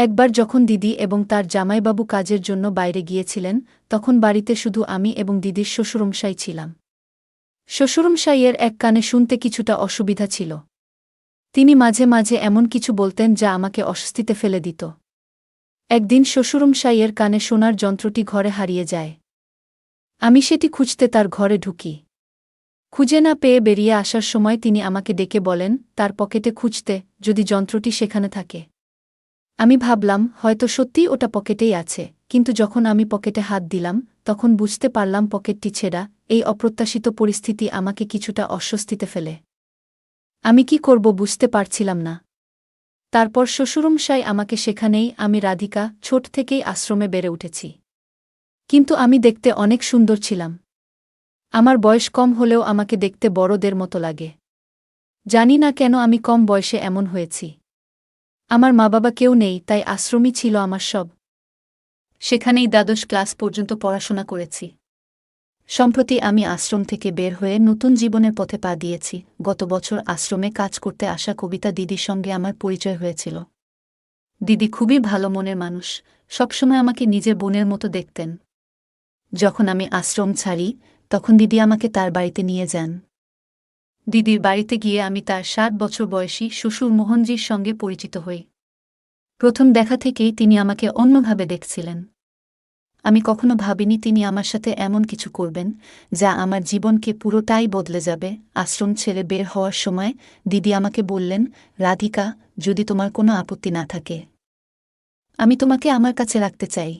একবার যখন দিদি এবং তার জামাইবাবু কাজের জন্য বাইরে গিয়েছিলেন, তখন বাড়িতে শুধু আমি এবং দিদির শ্বশুরমশাই ছিলাম। শ্বশুরমশাইয়ের এক কানে শুনতে কিছুটা অসুবিধা ছিল। তিনি মাঝে মাঝে এমন কিছু বলতেন যা আমাকে অস্বস্তিতে ফেলে দিত। একদিন শ্বশুরমশাইয়ের কানে শোনার যন্ত্রটি ঘরে হারিয়ে যায়। আমি সেটি খুঁজতে তার ঘরে ঢুকি। খুঁজে না পেয়ে বেরিয়ে আসার সময় তিনি আমাকে ডেকে বলেন, তার পকেটে খুঁজতে, যদি যন্ত্রটি সেখানে থাকে। আমি ভাবলাম, হয়তো সত্যিই ওটা পকেটেই আছে। কিন্তু যখন আমি পকেটে হাত দিলাম, তখন বুঝতে পারলাম পকেটটি ছেঁড়া, এই অপ্রত্যাশিত পরিস্থিতি আমাকে কিছুটা অস্বস্তিতে ফেলে। আমি কি করব বুঝতে পারছিলাম না। তারপর শ্বশুরমশাই আমাকে সেখানেই, আমি রাধিকা, ছোট থেকেই আশ্রমে বেড়ে উঠেছি। কিন্তু আমি দেখতে অনেক সুন্দর ছিলাম। আমার বয়স কম হলেও আমাকে দেখতে বড়দের মতো লাগে। জানি না কেন আমি কম বয়সে এমন হয়েছি। আমার মা বাবা কেউ নেই, তাই আশ্রমই ছিল আমার সব। সেখানেই দ্বাদশ ক্লাস পর্যন্ত পড়াশোনা করেছি। সম্প্রতি আমি আশ্রম থেকে বের হয়ে নতুন জীবনের পথে পা দিয়েছি। গত বছর আশ্রমে কাজ করতে আসা কবিতা দিদির সঙ্গে আমার পরিচয় হয়েছিল। দিদি খুবই ভালো মনের মানুষ। সবসময় আমাকে নিজের বোনের মতো দেখতেন। যখন আমি আশ্রম ছাড়ি, তখন দিদি আমাকে তার বাড়িতে নিয়ে যান। দিদির বাড়িতে গিয়ে আমি তার সাত বছর বয়সী শ্বশুর মোহনজির সঙ্গে পরিচিত হই। প্রথম দেখা থেকেই তিনি আমাকে অন্যভাবে দেখছিলেন। আমি কখনো ভাবিনি তিনি আমার সাথে এমন কিছু করবেন, যা আমার জীবনকে পুরোটাই বদলে যাবে। আশ্রম ছেড়ে বের হওয়ার সময় দিদি আমাকে বললেন, রাধিকা, যদি তোমার কোনো আপত্তি না থাকে, আমি তোমাকে আমার কাছে রাখতে চাই।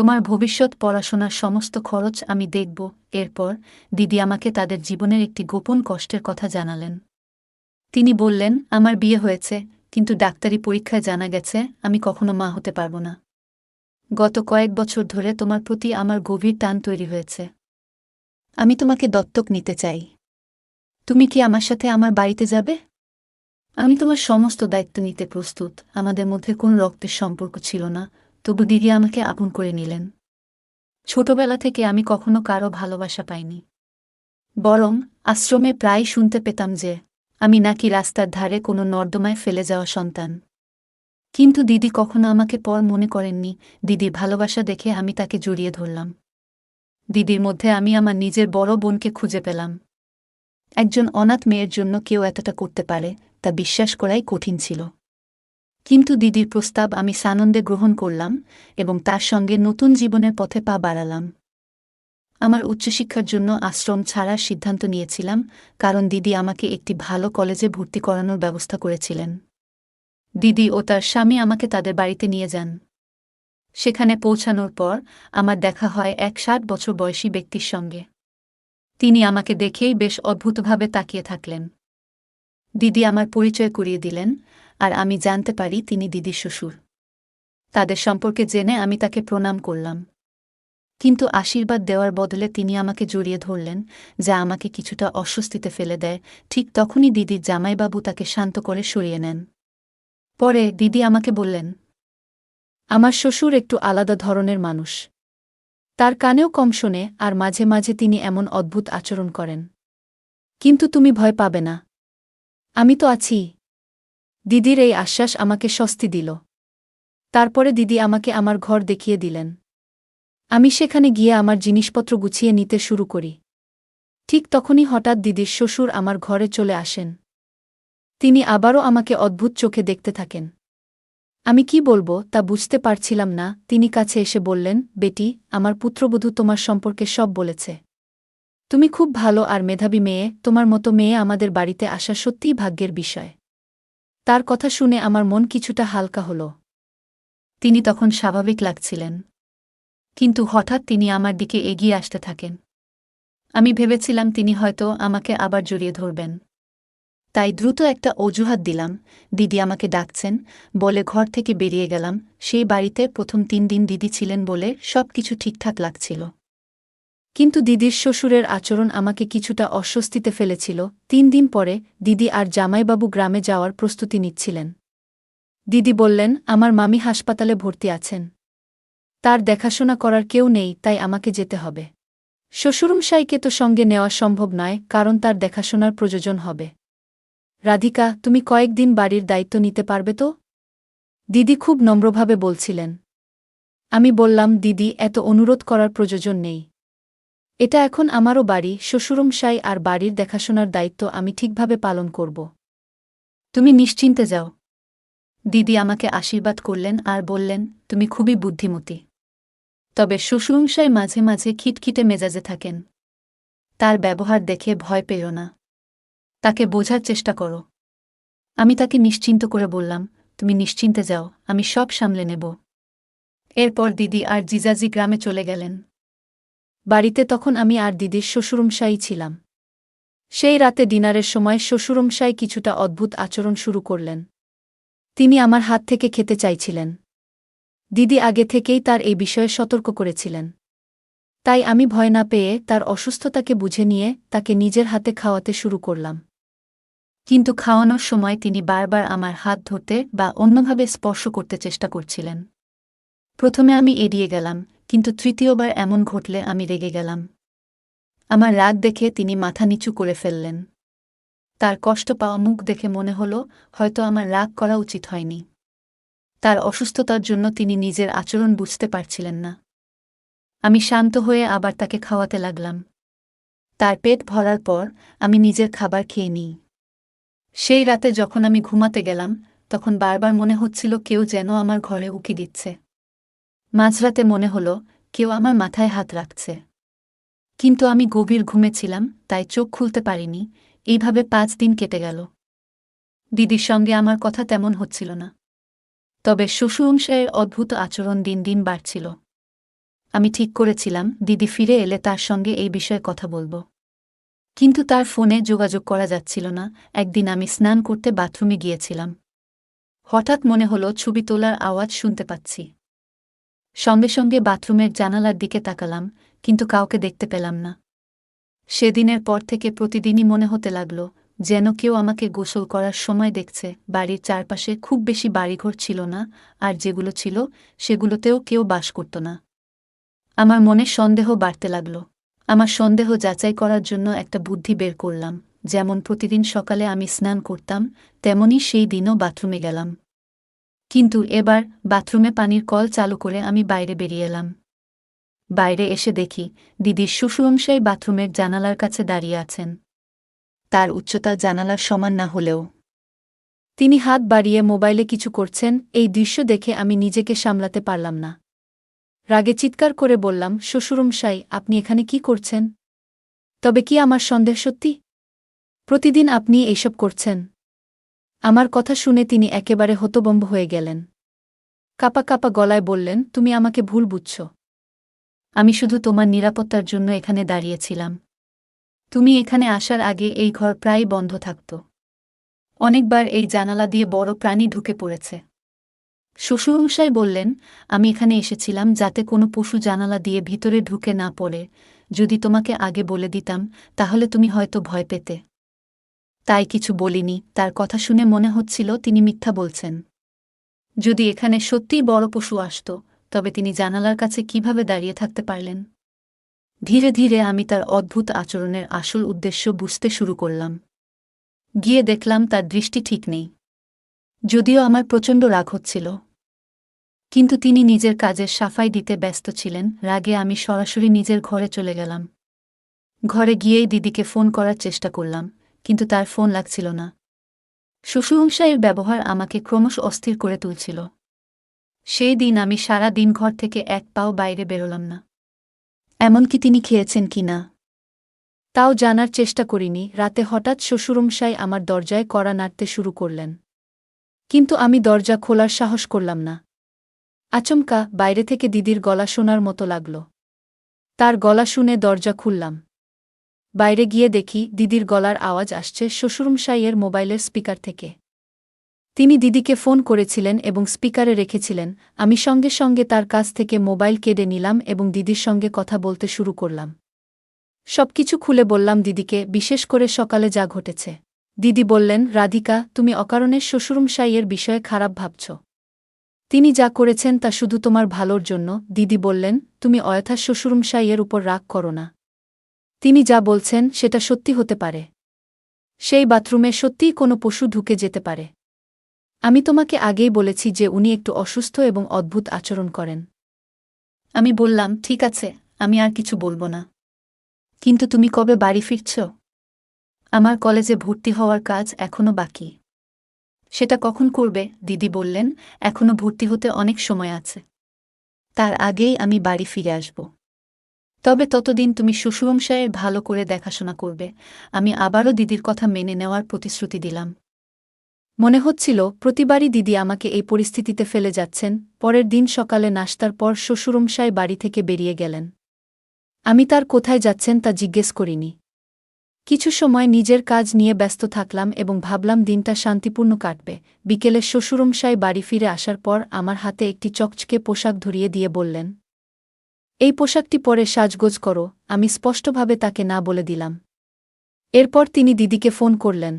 তোমার ভবিষ্যৎ পড়াশোনার সমস্ত খরচ আমি দেখব। এরপর দিদি আমাকে তাদের জীবনের একটি গোপন কষ্টের কথা জানালেন। তিনি বললেন, আমার বিয়ে হয়েছে, কিন্তু ডাক্তারি পরীক্ষায় জানা গেছে, আমি কখনো মা হতে পারব না। গত কয়েক বছর ধরে তোমার প্রতি আমার গভীর টান তৈরি হয়েছে। আমি তোমাকে দত্তক নিতে চাই। তুমি কি আমার সাথে আমার বাড়িতে যাবে? আমি তোমার সমস্ত দায়িত্ব নিতে প্রস্তুত। আমাদের মধ্যে কোন রক্তের সম্পর্ক ছিল না। তবু দিদি আমাকে আপন করে নিলেন। ছোটবেলা থেকে আমি কখনো কারও ভালোবাসা পাইনি। বরং আশ্রমে প্রায় শুনতে পেতাম যে, আমি নাকি রাস্তার ধারে কোনো নর্দমায় ফেলে যাওয়া সন্তান। কিন্তু দিদি কখনো আমাকে পর মনে করেননি, দিদি, ভালোবাসা দেখে আমি তাকে জড়িয়ে ধরলাম। দিদির মধ্যে আমি আমার নিজের বড় বোনকে খুঁজে পেলাম। একজন অনাথ মেয়ের জন্য কেউ এতটা করতে পারে, তা বিশ্বাস করাই কঠিন ছিল। কিন্তু দিদির প্রস্তাব আমি সানন্দে গ্রহণ করলাম এবং তার সঙ্গে নতুন জীবনের পথে পা বাড়ালাম। আমার উচ্চশিক্ষার জন্য আশ্রম ছাড়ার সিদ্ধান্ত নিয়েছিলাম, কারণ দিদি আমাকে একটি ভালো কলেজে ভর্তি করানোর ব্যবস্থা করেছিলেন। দিদি ও তার স্বামী আমাকে তাদের বাড়িতে নিয়ে যান। সেখানে পৌঁছানোর পর আমার দেখা হয় এক ষাট বছর বয়সী ব্যক্তির সঙ্গে। তিনি আমাকে দেখেই বেশ অদ্ভুতভাবে তাকিয়ে থাকলেন। দিদি আমার পরিচয় করিয়ে দিলেন আর আমি জানতে পারি তিনি দিদির শ্বশুর। তাদের সম্পর্কে জেনে আমি তাকে প্রণাম করলাম। কিন্তু আশীর্বাদ দেওয়ার বদলে তিনি আমাকে জড়িয়ে ধরলেন, যা আমাকে কিছুটা অস্বস্তিতে ফেলে দেয়। ঠিক তখনই দিদির জামাইবাবু তাকে শান্ত করে সরিয়ে নেন। পরে দিদি আমাকে বললেন, আমার শ্বশুর একটু আলাদা ধরনের মানুষ। তার কানেও কম শোনে আর মাঝে মাঝে তিনি এমন অদ্ভুত আচরণ করেন। কিন্তু তুমি ভয় পাবে না। আমি তো আছি। দিদির এই আশ্বাস আমাকে স্বস্তি দিল। তারপরে দিদি আমাকে আমার ঘর দেখিয়ে দিলেন। আমি সেখানে গিয়ে আমার জিনিসপত্র গুছিয়ে নিতে শুরু করি। ঠিক তখনই হঠাৎ দিদির শ্বশুর আমার ঘরে চলে আসেন। তিনি আবারও আমাকে অদ্ভুত চোখে দেখতে থাকেন। আমি কি বলব তা বুঝতে পারছিলাম না, তিনি কাছে এসে বললেন, বেটি, আমার পুত্রবধূ তোমার সম্পর্কে সব বলেছে। তুমি খুব ভালো আর মেধাবী মেয়ে, তোমার মতো মেয়ে আমাদের বাড়িতে আসা সত্যিই ভাগ্যের বিষয়। তার কথা শুনে আমার মন কিছুটা হালকা হল। তিনি তখন স্বাভাবিক লাগছিলেন। কিন্তু হঠাৎ তিনি আমার দিকে এগিয়ে আসতে থাকেন। আমি ভেবেছিলাম তিনি হয়তো আমাকে আবার জড়িয়ে ধরবেন। তাই দ্রুত একটা অজুহাত দিলাম, দিদি আমাকে ডাকছেন, বলে ঘর থেকে বেরিয়ে গেলাম, সেই বাড়িতে প্রথম তিন দিন দিদি ছিলেন বলে সব কিছু ঠিকঠাক লাগছিল। কিন্তু দিদির শ্বশুরের আচরণ আমাকে কিছুটা অস্বস্তিতে ফেলেছিল। তিন দিন পরে দিদি আর জামাইবাবু গ্রামে যাওয়ার প্রস্তুতি নিচ্ছিলেন। দিদি বললেন, আমার মামি হাসপাতালে ভর্তি আছেন। তার দেখাশোনা করার কেউ নেই, তাই আমাকে যেতে হবে। শ্বশুরমশাইকে তো সঙ্গে নেওয়া সম্ভব নয়, কারণ তার দেখাশোনার প্রয়োজন হবে। রাধিকা, তুমি কয়েকদিন বাড়ির দায়িত্ব নিতে পারবে তো? দিদি খুব নম্রভাবে বলছিলেন। আমি বললাম, দিদি, এত অনুরোধ করার প্রয়োজন নেই। এটা এখন আমারও বাড়ি শ্বশুরমশাই আর বাড়ির দেখাশোনার দায়িত্ব আমি ঠিকভাবে পালন করব। তুমি নিশ্চিন্তে যাও। দিদি আমাকে আশীর্বাদ করলেন আর বললেন, তুমি খুবই বুদ্ধিমতী। তবে শ্বশুরমশাই মাঝে মাঝে খিটখিটে মেজাজে থাকেন। তার ব্যবহার দেখে ভয় পেও না। তাকে বোঝার চেষ্টা করো। আমি তাকে নিশ্চিন্ত করে বললাম, তুমি নিশ্চিন্তে যাও, আমি সব সামলে নেব। এরপর দিদি আর জিজাজি গ্রামে চলে গেলেন। বাড়িতে তখন আমি আর দিদির শ্বশুরমশাই ছিলাম। সেই রাতে ডিনারের সময় শ্বশুরমশাই কিছুটা অদ্ভুত আচরণ শুরু করলেন। তিনি আমার হাত থেকে খেতে চাইছিলেন। দিদি আগে থেকেই তার এই বিষয়ে সতর্ক করেছিলেন। তাই আমি ভয় না পেয়ে তার অসুস্থতাকে বুঝে নিয়ে তাকে নিজের হাতে খাওয়াতে শুরু করলাম। কিন্তু খাওয়ানোর সময় তিনি বারবার আমার হাত ধরতে বা অন্যভাবে স্পর্শ করতে চেষ্টা করছিলেন। প্রথমে আমি এড়িয়ে গেলাম কিন্তু তৃতীয়বার এমন ঘটলে আমি রেগে গেলাম। আমার রাগ দেখে তিনি মাথা নিচু করে ফেললেন। তার কষ্ট পাওয়া মুখ দেখে মনে হল, হয়তো আমার রাগ করা উচিত হয়নি। তার অসুস্থতার জন্য তিনি নিজের আচরণ বুঝতে পারছিলেন না। আমি শান্ত হয়ে আবার তাকে খাওয়াতে লাগলাম। তার পেট ভরার পর আমি নিজের খাবার খেয়ে নিই। সেই রাতে যখন আমি ঘুমাতে গেলাম, তখন বারবার মনে হচ্ছিল কেউ যেন আমার ঘরে উকি দিচ্ছে। মাঝরাতে মনে হল, কেউ আমার মাথায় হাত রাখছে। কিন্তু আমি গভীর ঘুমেছিলাম তাই চোখ খুলতে পারিনি, এইভাবে পাঁচ দিন কেটে গেল। দিদির সঙ্গে আমার কথা তেমন হচ্ছিল না। তবে শ্বশুরংশের অদ্ভুত আচরণ দিন দিন বাড়ছিল। আমি ঠিক করেছিলাম, দিদি ফিরে এলে তার সঙ্গে এই বিষয়ে কথা বলব। কিন্তু তার ফোনে যোগাযোগ করা যাচ্ছিল না, একদিন আমি স্নান করতে বাথরুমে গিয়েছিলাম। হঠাৎ মনে হলো ছবি তোলার আওয়াজ শুনতে পাচ্ছি। সঙ্গে সঙ্গে বাথরুমের জানালার দিকে তাকালাম, কিন্তু কাউকে দেখতে পেলাম না। সেদিনের পর থেকে প্রতিদিনই মনে হতে লাগল, যেন কেউ আমাকে গোসল করার সময় দেখছে, বাড়ির চারপাশে খুব বেশি বাড়িঘর ছিল না, আর যেগুলো ছিল, সেগুলোতেও কেউ বাস করত না। আমার মনে সন্দেহ বাড়তে লাগল। আমার সন্দেহ যাচাই করার জন্য একটা বুদ্ধি বের করলাম, যেমন প্রতিদিন সকালে আমি স্নান করতাম তেমনই সেই দিনও বাথরুমে গেলাম। কিন্তু এবার বাথরুমে পানির কল চালু করে আমি বাইরে বেরিয়ে এলাম। বাইরে এসে দেখি দিদির শ্বশুরংশাই বাথরুমের জানালার কাছে দাঁড়িয়ে আছেন। তার উচ্চতা জানালার সমান না হলেও। তিনি হাত বাড়িয়ে মোবাইলে কিছু করছেন, এই দৃশ্য দেখে আমি নিজেকে সামলাতে পারলাম না। রাগে চিৎকার করে বললাম শ্বশুরমশাই আপনি এখানে কি করছেন? তবে কি আমার সন্দেহ সত্যি? প্রতিদিন আপনি এইসব করছেন? আমার কথা শুনে তিনি একেবারে হতবম্ব হয়ে গেলেন। কাপা কাপা গলায় বললেন, তুমি আমাকে ভুল বুঝছ। আমি শুধু তোমার নিরাপত্তার জন্য এখানে দাঁড়িয়েছিলাম। তুমি এখানে আসার আগে এই ঘর প্রায় বন্ধ থাকত। অনেকবার এই জানালা দিয়ে বড় প্রাণী ঢুকে পড়েছে। শ্বশুরমশাই বললেন, আমি এখানে এসেছিলাম যাতে কোনো পশু জানালা দিয়ে ভিতরে ঢুকে না পড়ে। যদি তোমাকে আগে বলে দিতাম, তাহলে তুমি হয়তো ভয় পেতে। তাই কিছু বলিনি। তার কথা শুনে মনে হচ্ছিল তিনি মিথ্যা বলছেন। যদি এখানে সত্যিই বড় পশু আসত, তবে তিনি জানালার কাছে কীভাবে দাঁড়িয়ে থাকতে পারলেন? ধীরে ধীরে আমি তার অদ্ভুত আচরণের আসল উদ্দেশ্য বুঝতে শুরু করলাম। গিয়ে দেখলাম তার দৃষ্টি ঠিক নেই। যদিও আমার প্রচণ্ড রাগ হচ্ছিল। কিন্তু তিনি নিজের কাজের সাফাই দিতে ব্যস্ত ছিলেন। রাগে আমি সরাসরি নিজের ঘরে চলে গেলাম। ঘরে গিয়েই দিদিকে ফোন করার চেষ্টা করলাম। কিন্তু তার ফোন লাগছিল না। শ্বশুরংশাইয়ের ব্যবহার আমাকে ক্রমশ অস্থির করে তুলছিল। সেই দিন আমি সারা দিন ঘর থেকে এক পাও বাইরে বেরোলাম না। এমনকি তিনি খেয়েছেন কি না? তাও জানার চেষ্টা করিনি, রাতে হঠাৎ শ্বশুরমশাই আমার দরজায় কড়া নাড়তে শুরু করলেন। কিন্তু আমি দরজা খোলার সাহস করলাম না। আচমকা বাইরে থেকে দিদির গলা শোনার মতো লাগল। তার গলা শুনে দরজা খুললাম। বাইরে গিয়ে দেখি দিদির গলার আওয়াজ আসছে শ্বশুরমশাইয়ের মোবাইলের স্পিকার থেকে। তিনি দিদিকে ফোন করেছিলেন এবং স্পিকারে রেখেছিলেন, আমি সঙ্গে সঙ্গে তার কাছ থেকে মোবাইল কেড়ে নিলাম এবং দিদির সঙ্গে কথা বলতে শুরু করলাম। সবকিছু খুলে বললাম দিদিকে, বিশেষ করে সকালে যা ঘটেছে। দিদি বললেন, রাধিকা, তুমি অকারণে শ্বশুরমশাইয়ের বিষয়ে খারাপ ভাবছ। তিনি যা করেছেন তা শুধু তোমার ভালোর জন্য। দিদি বললেন, তুমি অয়থা শ্বশুরমশাইয়ের উপর রাগ করো না। তিনি যা বলছেন সেটা সত্যি হতে পারে। সেই বাথরুমে সত্যিই কোনো পশু ঢুকে যেতে পারে। আমি তোমাকে আগেই বলেছি যে উনি একটু অসুস্থ এবং অদ্ভুত আচরণ করেন। আমি বললাম, ঠিক আছে, আমি আর কিছু বলব না। কিন্তু তুমি কবে বাড়ি ফিরছ? আমার কলেজে ভর্তি হওয়ার কাজ এখনও বাকি। সেটা কখন করবে? দিদি বললেন এখনও ভর্তি হতে অনেক সময় আছে। তার আগেই আমি বাড়ি ফিরে আসব। তবে ততদিন তুমি শ্বশুরমশায়ের ভালো করে দেখাশোনা করবে। আমি আবারও দিদির কথা মেনে নেওয়ার প্রতিশ্রুতি দিলাম। মনে হচ্ছিল, প্রতিবারই দিদি আমাকে এই পরিস্থিতিতে ফেলে যাচ্ছেন, পরের দিন সকালে নাস্তার পর শ্বশুরমশায় বাড়ি থেকে বেরিয়ে গেলেন। আমি তার কোথায় যাচ্ছেন তা জিজ্ঞেস করিনি। কিছু সময় নিজের কাজ নিয়ে ব্যস্ত থাকলাম এবং ভাবলাম দিনটা শান্তিপূর্ণ কাটবে। বিকেলে শ্বশুরমশাই বাড়ি ফিরে আসার পর আমার হাতে একটি চকচকে পোশাক ধরিয়ে দিয়ে বললেন এই পোশাকটি পরে সাজগোজ করো, আমি স্পষ্টভাবে তাকে না বলে দিলাম। এরপর তিনি দিদিকে ফোন করলেন।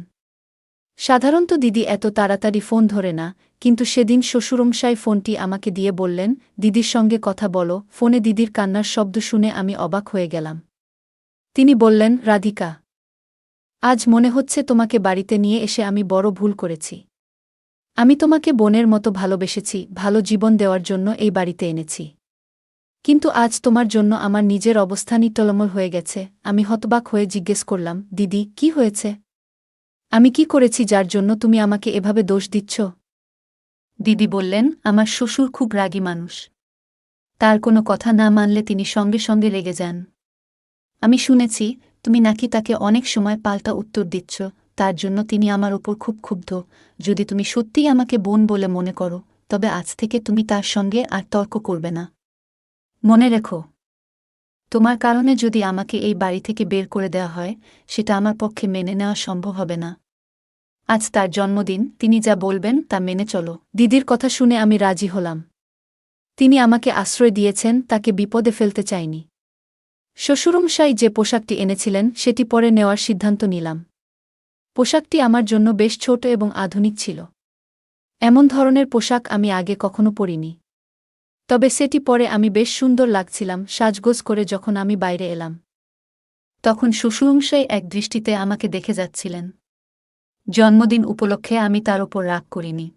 সাধারণত দিদি এত তাড়াতাড়ি ফোন ধরে না, কিন্তু সেদিন শ্বশুরমশাই ফোনটি আমাকে দিয়ে বললেন, দিদির সঙ্গে কথা বলো, ফোনে দিদির কান্নার শব্দ শুনে আমি অবাক হয়ে গেলাম। তিনি বললেন, রাধিকা, আজ মনে হচ্ছে তোমাকে বাড়িতে নিয়ে এসে আমি বড় ভুল করেছি। আমি তোমাকে বোনের মতো ভালোবেসেছি, ভালো জীবন দেওয়ার জন্য এই বাড়িতে এনেছি। কিন্তু আজ তোমার জন্য আমার নিজের অবস্থানই টলমল হয়ে গেছে। আমি হতবাক হয়ে জিজ্ঞেস করলাম, দিদি, কি হয়েছে? আমি কি করেছি যার জন্য তুমি আমাকে এভাবে দোষ দিচ্ছ? দিদি বললেন, আমার শ্বশুর খুব রাগী মানুষ। তার কোনো কথা না মানলে তিনি সঙ্গে সঙ্গে রেগে যান। আমি শুনেছি, তুমি নাকি তাকে অনেক সময় পাল্টা উত্তর দিচ্ছ। তার জন্য তিনি আমার ওপর খুব ক্ষুব্ধ। যদি তুমি সত্যিই আমাকে বোন বলে মনে করো, তবে আজ থেকে তুমি তার সঙ্গে আর তর্ক করবে না। মনে রেখো। তোমার কারণে যদি আমাকে এই বাড়ি থেকে বের করে দেওয়া হয়, সেটা আমার পক্ষে মেনে নেওয়া সম্ভব হবে না। আজ তার জন্মদিন, তিনি যা বলবেন তা মেনে চলো। দিদির কথা শুনে আমি রাজি হলাম। তিনি আমাকে আশ্রয় দিয়েছেন, তাকে বিপদে ফেলতে চাইনি। শ্বশুরমশাই যে পোশাকটি এনেছিলেন, সেটি পরে নেওয়ার সিদ্ধান্ত নিলাম। পোশাকটি আমার জন্য বেশ ছোট এবং আধুনিক ছিল। এমন ধরনের পোশাক আমি আগে কখনো পরিনি। তবে সেটি পরে আমি বেশ সুন্দর লাগছিলাম সাজগোজ করে যখন আমি বাইরে এলাম। তখন শ্বশুরমশাই এক দৃষ্টিতে আমাকে দেখে যাচ্ছিলেন। জন্মদিন উপলক্ষে আমি তার ওপর রাগ করিনি।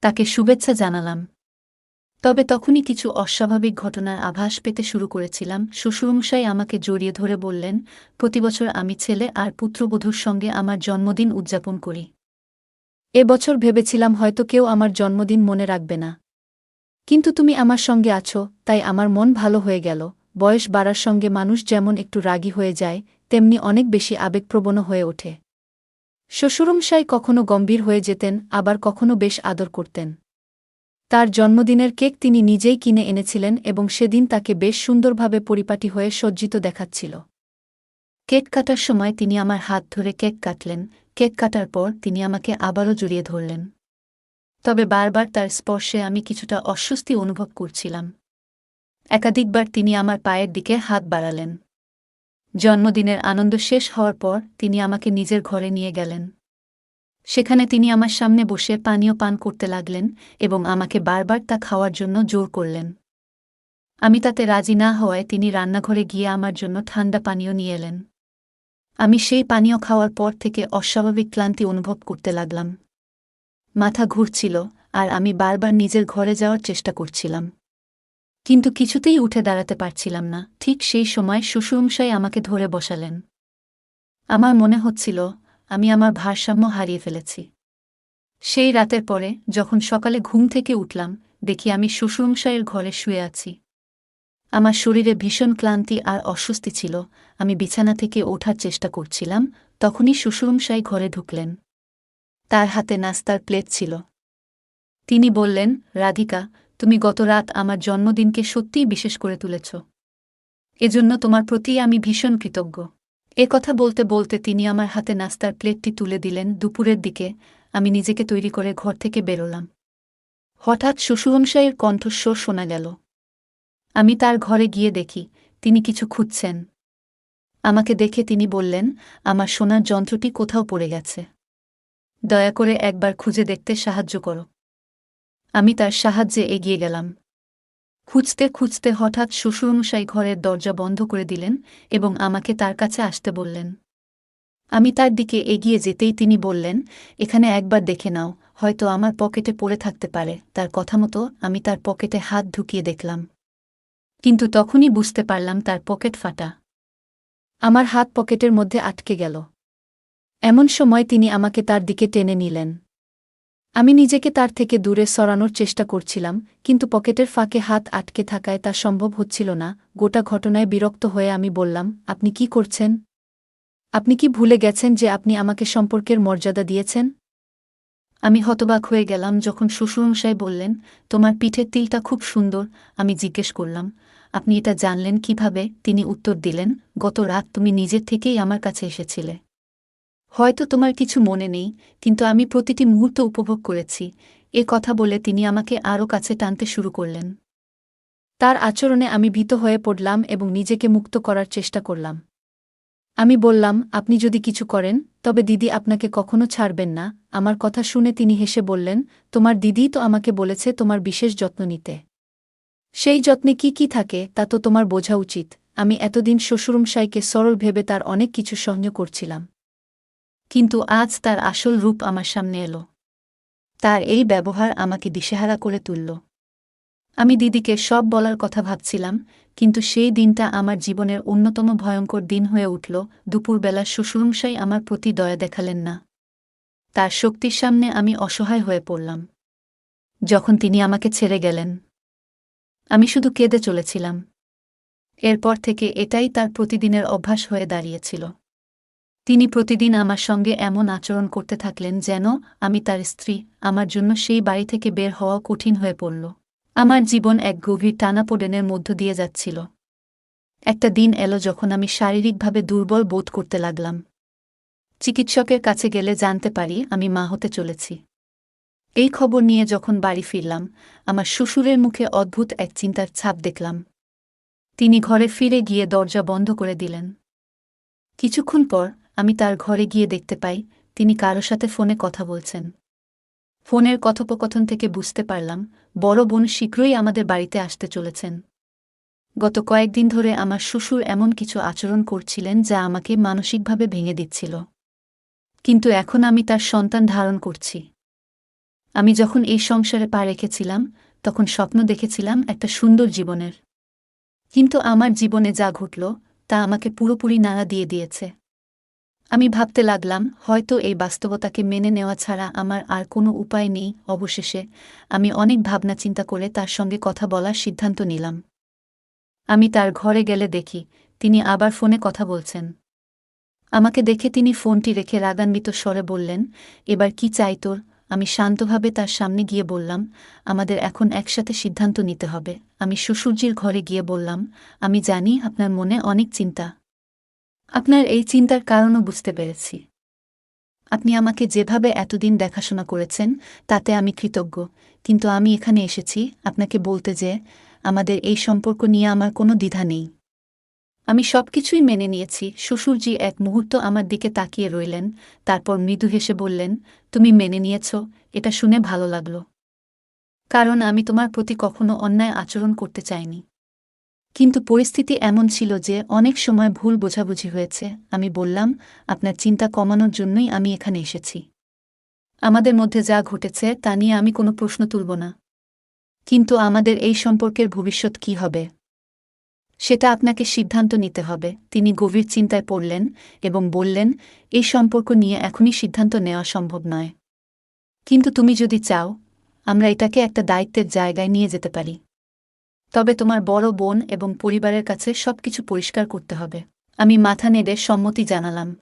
তাকে শুভেচ্ছা জানালাম। তবে তখনই কিছু অস্বাভাবিক ঘটনার আভাস পেতে শুরু করেছিলাম। শ্বশুরমশাই আমাকে জড়িয়ে ধরে বললেন প্রতিবছর আমি ছেলে আর পুত্রবধূর সঙ্গে আমার জন্মদিন উদযাপন করি। এ বছর ভেবেছিলাম হয়তো কেউ আমার জন্মদিন মনে রাখবে না। কিন্তু তুমি আমার সঙ্গে আছো, তাই আমার মন ভালো হয়ে গেল। বয়স বাড়ার সঙ্গে মানুষ যেমন একটু রাগী হয়ে যায়, তেমনি অনেক বেশি আবেগপ্রবণ হয়ে ওঠে। শ্বশুরমশাই কখনো গম্ভীর হয়ে যেতেন, আবার কখনো বেশ আদর করতেন। তার জন্মদিনের কেক তিনি নিজেই কিনে এনেছিলেন এবং সেদিন তাকে বেশ সুন্দরভাবে পরিপাটি হয়ে সজ্জিত দেখাচ্ছিল। কেক কাটার সময় তিনি আমার হাত ধরে কেক কাটলেন। কেক কাটার পর তিনি আমাকে আবারও জড়িয়ে ধরলেন। তবে বারবার তার স্পর্শে আমি কিছুটা অস্বস্তি অনুভব করছিলাম। একাধিকবার তিনি আমার পায়ের দিকে হাত বাড়ালেন। জন্মদিনের আনন্দ শেষ হওয়ার পর তিনি আমাকে নিজের ঘরে নিয়ে গেলেন। সেখানে তিনি আমার সামনে বসে পানীয় পান করতে লাগলেন এবং আমাকে বারবার তা খাওয়ার জন্য জোর করলেন। আমি তাতে রাজি না হওয়ায় তিনি রান্নাঘরে গিয়ে আমার জন্য ঠান্ডা পানীয় নিয়ে এলেন। আমি সেই পানীয় খাওয়ার পর থেকে অস্বাভাবিক ক্লান্তি অনুভব করতে লাগলাম। মাথা ঘুরছিল, আর আমি বারবার নিজের ঘরে যাওয়ার চেষ্টা করছিলাম। কিন্তু কিছুতেই উঠে দাঁড়াতে পারছিলাম না, ঠিক সেই সময় শ্বশুরমশাই আমাকে ধরে বসালেন। আমার মনে হচ্ছিল, আমি আমার ভারসাম্য হারিয়ে ফেলেছি। সেই রাতের পরে, যখন সকালে ঘুম থেকে উঠলাম, দেখি আমি শ্বশুরমশাইয়ের ঘরে শুয়ে আছি। আমার শরীরে ভীষণ ক্লান্তি আর অস্বস্তি ছিল, আমি বিছানা থেকে ওঠার চেষ্টা করছিলাম, তখনই শ্বশুরমশাই ঘরে ঢুকলেন। তার হাতে নাস্তার প্লেট ছিল। তিনি বললেন, রাধিকা, তুমি গত রাত আমার জন্মদিনকে সত্যিই বিশেষ করে তুলেছ। এজন্য তোমার প্রতি আমি ভীষণ কৃতজ্ঞ। এ কথা বলতে বলতে তিনি আমার হাতে নাস্তার প্লেটটি তুলে দিলেন দুপুরের দিকে, আমি নিজেকে তৈরি করে ঘর থেকে বেরোলাম। হঠাৎ শ্বশুরংশাইয়ের কণ্ঠস্বর শোনা গেল। আমি তার ঘরে গিয়ে দেখি, তিনি কিছু খুঁজছেন। আমাকে দেখে তিনি বললেন, আমার সোনার যন্ত্রটি কোথাও পড়ে গেছে। দয়া করে একবার খুঁজে দেখতে সাহায্য করো। আমি তার সাহায্যে এগিয়ে গেলাম। খুঁজতে খুঁজতে হঠাৎ শ্বশুরমশাই ঘরের দরজা বন্ধ করে দিলেন এবং আমাকে তার কাছে আসতে বললেন। আমি তার দিকে এগিয়ে যেতেই তিনি বললেন, এখানে একবার দেখে নাও, হয়তো আমার পকেটে পড়ে থাকতে পারে। তার কথা মতো আমি তার পকেটে হাত ঢুকিয়ে দেখলাম। কিন্তু তখনই বুঝতে পারলাম তার পকেট ফাটা। আমার হাত পকেটের মধ্যে আটকে গেল। এমন সময় তিনি আমাকে তার দিকে টেনে নিলেন। আমি নিজেকে তার থেকে দূরে সরানোর চেষ্টা করছিলাম, কিন্তু পকেটের ফাঁকে হাত আটকে থাকায় তা সম্ভব হচ্ছিল না। গোটা ঘটনায় বিরক্ত হয়ে আমি বললাম, আপনি কি করছেন? আপনি কি ভুলে গেছেন যে আপনি আমাকে সম্পর্কের মর্যাদা দিয়েছেন? আমি হতবাক হয়ে গেলাম যখন শ্বশুরমশাই বললেন, তোমার পিঠের তিলটা খুব সুন্দর। আমি জিজ্ঞেস করলাম, আপনি এটা জানলেন কীভাবে? তিনি উত্তর দিলেন, গত রাত তুমি নিজের থেকেই আমার কাছে এসেছিলে। হয়তো তোমার কিছু মনে নেই, কিন্তু আমি প্রতিটি মুহূর্ত উপভোগ করেছি। এ কথা বলে তিনি আমাকে আরও কাছে টানতে শুরু করলেন। তার আচরণে আমি ভীত হয়ে পড়লাম এবং নিজেকে মুক্ত করার চেষ্টা করলাম। আমি বললাম, আপনি যদি কিছু করেন, তবে দিদি আপনাকে কখনো ছাড়বেন না। আমার কথা শুনে তিনি হেসে বললেন, তোমার দিদিই তো আমাকে বলেছে তোমার বিশেষ যত্ন নিতে। সেই যত্নে কি কি থাকে, তা তো তোমার বোঝা উচিত। আমি এতদিন শ্বশুরমশাইকে সরল ভেবে তার অনেক কিছু সহ্য করছিলাম। কিন্তু আজ তার আসল রূপ আমার সামনে এলো। তার এই ব্যবহার আমাকে দিশেহারা করে তুলল। আমি দিদিকে সব বলার কথা ভাবছিলাম, কিন্তু সেই দিনটা আমার জীবনের অন্যতম ভয়ঙ্কর দিন হয়ে উঠল। দুপুরবেলা শ্বশুরমশাই আমার প্রতি দয়া দেখালেন না। তার শক্তির সামনে আমি অসহায় হয়ে পড়লাম। যখন তিনি আমাকে ছেড়ে গেলেন, আমি শুধু কেঁদে চলেছিলাম। এরপর থেকে এটাই তার প্রতিদিনের অভ্যাস হয়ে দাঁড়িয়েছিল। তিনি প্রতিদিন আমার সঙ্গে এমন আচরণ করতে থাকলেন যেন আমি তার স্ত্রী, আমার জন্য সেই বাড়ি থেকে বের হওয়া কঠিন হয়ে পড়ল। আমার জীবন এক গভীর টানাপোড়েনের মধ্য দিয়ে যাচ্ছিল। একটা দিন এলো যখন আমি শারীরিকভাবে দুর্বল বোধ করতে লাগলাম। চিকিৎসকের কাছে গেলে জানতে পারি আমি মা হতে চলেছি। এই খবর নিয়ে যখন বাড়ি ফিরলাম, আমার শ্বশুরের মুখে অদ্ভুত এক চিন্তার ছাপ দেখলাম। তিনি ঘরে ফিরে গিয়ে দরজা বন্ধ করে দিলেন। কিছুক্ষণ পর আমি তার ঘরে গিয়ে দেখতে পাই, তিনি কারও সাথে ফোনে কথা বলছেন। ফোনের কথোপকথন থেকে বুঝতে পারলাম, বড় বোন শীঘ্রই আমাদের বাড়িতে আসতে চলেছেন। গত কয়েকদিন ধরে আমার শ্বশুর এমন কিছু আচরণ করছিলেন যা আমাকে মানসিকভাবে ভেঙে দিচ্ছিল। কিন্তু এখন আমি তার সন্তান ধারণ করছি। আমি যখন এই সংসারে পা রেখেছিলাম, তখন স্বপ্ন দেখেছিলাম একটা সুন্দর জীবনের। কিন্তু আমার জীবনে যা ঘটল, তা আমাকে পুরোপুরি নাড়া দিয়ে দিয়েছে। আমি ভাবতে লাগলাম, হয়তো এই বাস্তবতাকে মেনে নেওয়া ছাড়া আমার আর কোনো উপায় নেই। অবশেষে আমি অনেক ভাবনা চিন্তা করে তার সঙ্গে কথা বলার সিদ্ধান্ত নিলাম। আমি তার ঘরে গেলে দেখি তিনি আবার ফোনে কথা বলছেন। আমাকে দেখে তিনি ফোনটি রেখে রাগান্বিত স্বরে বললেন, এবার কি চাই তোর? আমি শান্তভাবে তার সামনে গিয়ে বললাম, আমাদের এখন একসাথে সিদ্ধান্ত নিতে হবে। আমি শ্বশুরজির ঘরে গিয়ে বললাম, আমি জানি আপনার মনে অনেক চিন্তা। আপনার এই চিন্তার কারণও বুঝতে পেরেছি। আপনি আমাকে যেভাবে এতদিন দেখাশোনা করেছেন, তাতে আমি কৃতজ্ঞ। কিন্তু আমি এখানে এসেছি আপনাকে বলতে যে, আমাদের এই সম্পর্ক নিয়ে আমার কোনো দ্বিধা নেই। আমি সব কিছুই মেনে নিয়েছি। শ্বশুরজি এক মুহূর্ত আমার দিকে তাকিয়ে রইলেন, তারপর মৃদু হেসে বললেন, তুমি মেনে নিয়েছ, এটা শুনে ভালো লাগল। কারণ আমি তোমার প্রতি কখনো অন্যায় আচরণ করতে চাইনি। কিন্তু পরিস্থিতি এমন ছিল যে অনেক সময় ভুল বোঝাবুঝি হয়েছে। আমি বললাম, আপনার চিন্তা কমানোর জন্যই আমি এখানে এসেছি। আমাদের মধ্যে যা ঘটেছে তা নিয়ে আমি কোনো প্রশ্ন তুলব না। কিন্তু আমাদের এই সম্পর্কের ভবিষ্যৎ কি হবে? সেটা আপনাকে সিদ্ধান্ত নিতে হবে। তিনি গভীর চিন্তায় পড়লেন এবং বললেন, এই সম্পর্ক নিয়ে এখনই সিদ্ধান্ত নেওয়া সম্ভব নয়। কিন্তু তুমি যদি চাও, আমরা এটাকে একটা দায়িত্বের জায়গায় নিয়ে যেতে পারি। তবে তোমার বড় বোন এবং পরিবারের কাছে সবকিছু পরিষ্কার করতে হবে। আমি মাথা নেড়ে সম্মতি জানালাম।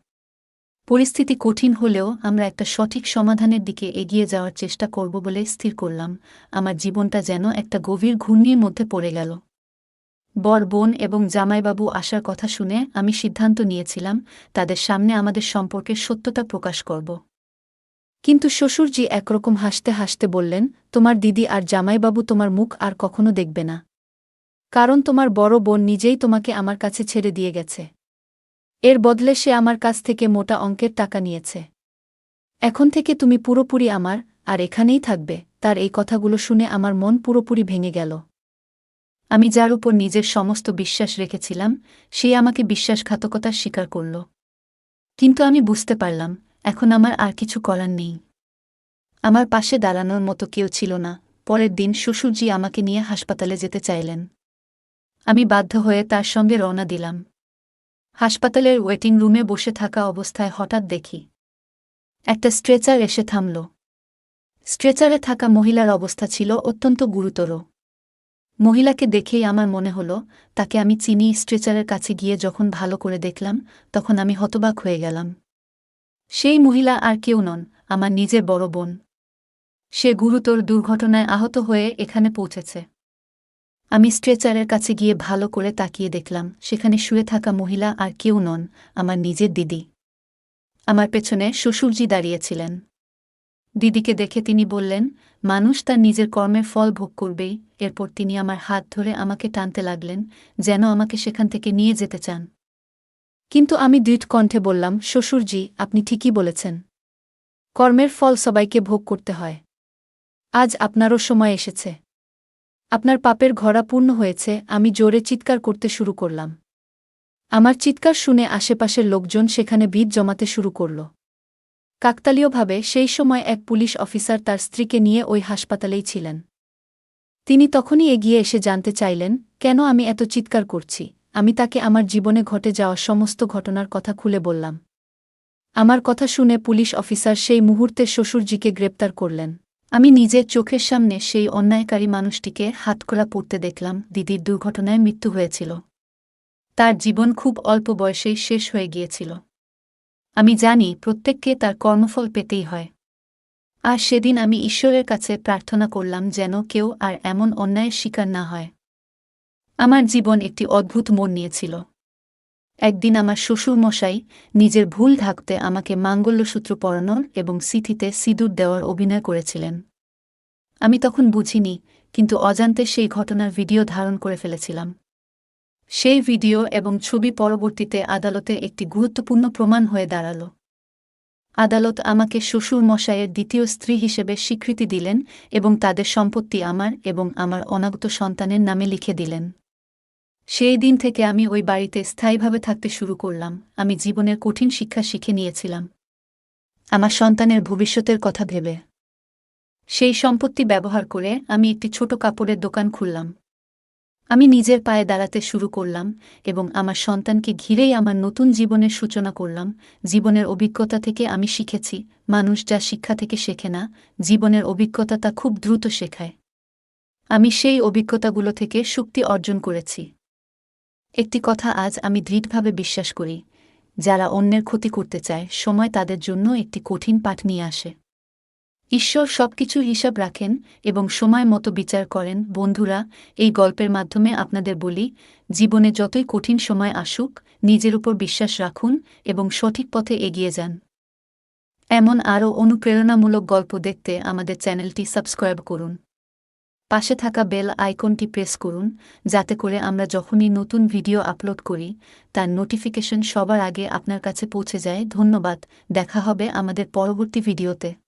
পরিস্থিতি কঠিন হলেও আমরা একটা সঠিক সমাধানের দিকে এগিয়ে যাওয়ার চেষ্টা করব বলে স্থির করলাম। আমার জীবনটা যেন একটা গভীর ঘূর্ণির মধ্যে পড়ে গেল। বর বোন এবং জামাইবাবু আসার কথা শুনে আমি সিদ্ধান্ত নিয়েছিলাম, তাদের সামনে আমাদের সম্পর্কের সত্যতা প্রকাশ করব। কিন্তু শ্বশুরজি একরকম হাসতে হাসতে বললেন, তোমার দিদি আর জামাইবাবু তোমার মুখ আর কখনো দেখবে না। কারণ তোমার বড় বোন নিজেই তোমাকে আমার কাছে ছেড়ে দিয়ে গেছে। এর বদলে সে আমার কাছ থেকে মোটা অঙ্কের টাকা নিয়েছে। এখন থেকে তুমি পুরোপুরি আমার, আর এখানেই থাকবে, তার এই কথাগুলো শুনে আমার মন পুরোপুরি ভেঙে গেল। আমি যার উপর নিজের সমস্ত বিশ্বাস রেখেছিলাম, সে আমাকে বিশ্বাসঘাতকতার স্বীকার করল। কিন্তু আমি বুঝতে পারলাম, এখন আমার আর কিছু করার নেই। আমার পাশে দাঁড়ানোর মতো কেউ ছিল না, পরের দিন শ্বশুরজি আমাকে নিয়ে হাসপাতালে যেতে চাইলেন। আমি বাধ্য হয়ে তার সঙ্গে রওনা দিলাম। হাসপাতালের ওয়েটিং রুমে বসে থাকা অবস্থায় হঠাৎ দেখি, একটা স্ট্রেচার এসে থামল। স্ট্রেচারে থাকা মহিলার অবস্থা ছিল অত্যন্ত গুরুতর। মহিলাকে দেখেই আমার মনে হল, তাকে আমি চিনি, স্ট্রেচারের কাছে গিয়ে যখন ভালো করে দেখলাম, তখন আমি হতবাক হয়ে গেলাম। সেই মহিলা আর কেউ নন, আমার নিজের বড় বোন। সে গুরুতর দুর্ঘটনায় আহত হয়ে এখানে পৌঁছেছে। আমি স্ট্রেচারের কাছে গিয়ে ভালো করে তাকিয়ে দেখলাম, সেখানে শুয়ে থাকা মহিলা আর কেউ নন, আমার নিজের দিদি। আমার পেছনে শ্বশুরজি দাঁড়িয়েছিলেন। দিদিকে দেখে তিনি বললেন, মানুষ তার নিজের কর্মের ফল ভোগ করবেই এরপর তিনি আমার হাত ধরে আমাকে টানতে লাগলেন, যেন আমাকে সেখান থেকে নিয়ে যেতে চান। কিন্তু আমি দৃঢ় কণ্ঠে বললাম, শ্বশুরজি, আপনি ঠিকই বলেছেন। কর্মের ফল সবাইকে ভোগ করতে হয়। আজ আপনারও সময় এসেছে। আপনার পাপের ঘরা পূর্ণ হয়েছে, আমি জোরে চিৎকার করতে শুরু করলাম। আমার চিৎকার শুনে আশেপাশের লোকজন সেখানে ভিড় জমাতে শুরু করল। কাকতালীয়ভাবে সেই সময় এক পুলিশ অফিসার তার স্ত্রীকে নিয়ে ওই হাসপাতালেই ছিলেন। তিনি তখনই এগিয়ে এসে জানতে চাইলেন, কেন আমি এত চিৎকার করছি? আমি তাকে আমার জীবনে ঘটে যাওয়া সমস্ত ঘটনার কথা খুলে বললাম। আমার কথা শুনে পুলিশ অফিসার সেই মুহূর্তে শ্বশুরজিকে গ্রেপ্তার করলেন। আমি নিজের চোখের সামনে সেই অন্যায়কারী মানুষটিকে হাতকড়া পড়তে দেখলাম, দিদির দুর্ঘটনায় মৃত্যু হয়েছিল। তার জীবন খুব অল্প বয়সেই শেষ হয়ে গিয়েছিল। আমি জানি প্রত্যেককে তার কর্মফল পেতেই হয়। আর সেদিন আমি ঈশ্বরের কাছে প্রার্থনা করলাম যেন কেউ আর এমন অন্যায়ের শিকার না হয়। আমার জীবন একটি অদ্ভুত মন নিয়েছিল। একদিন আমার শ্বশুর মশাই নিজের ভুল ঢাকতে আমাকে মাঙ্গল্যসূত্র পরানোর এবং সিথিতে সিঁদুর দেওয়ার অভিনয় করেছিলেন। আমি তখন বুঝিনি, কিন্তু অজান্তে সেই ঘটনার ভিডিও ধারণ করে ফেলেছিলাম। সেই ভিডিও এবং ছবি পরবর্তীতে আদালতে একটি গুরুত্বপূর্ণ প্রমাণ হয়ে দাঁড়াল। আদালত আমাকে শ্বশুর মশাইয়ের দ্বিতীয় স্ত্রী হিসেবে স্বীকৃতি দিলেন এবং তাদের সম্পত্তি আমার এবং আমার অনাগত সন্তানের নামে লিখে দিলেন। সেই দিন থেকে আমি ওই বাড়িতে স্থায়ীভাবে থাকতে শুরু করলাম। আমি জীবনের কঠিন শিক্ষা শিখে নিয়েছিলাম। আমার সন্তানের ভবিষ্যতের কথা ভেবে। সেই সম্পত্তি ব্যবহার করে আমি একটি ছোট কাপড়ের দোকান খুললাম। আমি নিজের পায়ে দাঁড়াতে শুরু করলাম এবং আমার সন্তানকে ঘিরেই আমার নতুন জীবনের সূচনা করলাম। জীবনের অভিজ্ঞতা থেকে আমি শিখেছি, মানুষ যা শিক্ষা থেকে শেখে না, জীবনের অভিজ্ঞতা তা খুব দ্রুত শেখায়। আমি সেই অভিজ্ঞতাগুলো থেকে শক্তি অর্জন করেছি। একটি কথা আজ আমি দৃঢ়ভাবে বিশ্বাস করি, যারা অন্যের ক্ষতি করতে চায়, সময় তাদের জন্য একটি কঠিন পাঠ নিয়ে আসে। ঈশ্বর সবকিছু হিসাব রাখেন এবং সময় মতো বিচার করেন। বন্ধুরা, এই গল্পের মাধ্যমে আপনাদের বলি, জীবনে যতই কঠিন সময় আসুক, নিজের উপর বিশ্বাস রাখুন এবং সঠিক পথে এগিয়ে যান। এমন আরও অনুপ্রেরণামূলক গল্প দেখতে আমাদের চ্যানেলটি সাবস্ক্রাইব করুন। পাশে থাকা বেল আইকনটি প্রেস করুন, যাতে করে আমরা যখনই নতুন ভিডিও আপলোড করি, তার নোটিফিকেশন সবার আগে আপনার কাছে পৌঁছে যায়। ধন্যবাদ, দেখা হবে আমাদের পরবর্তী ভিডিওতে।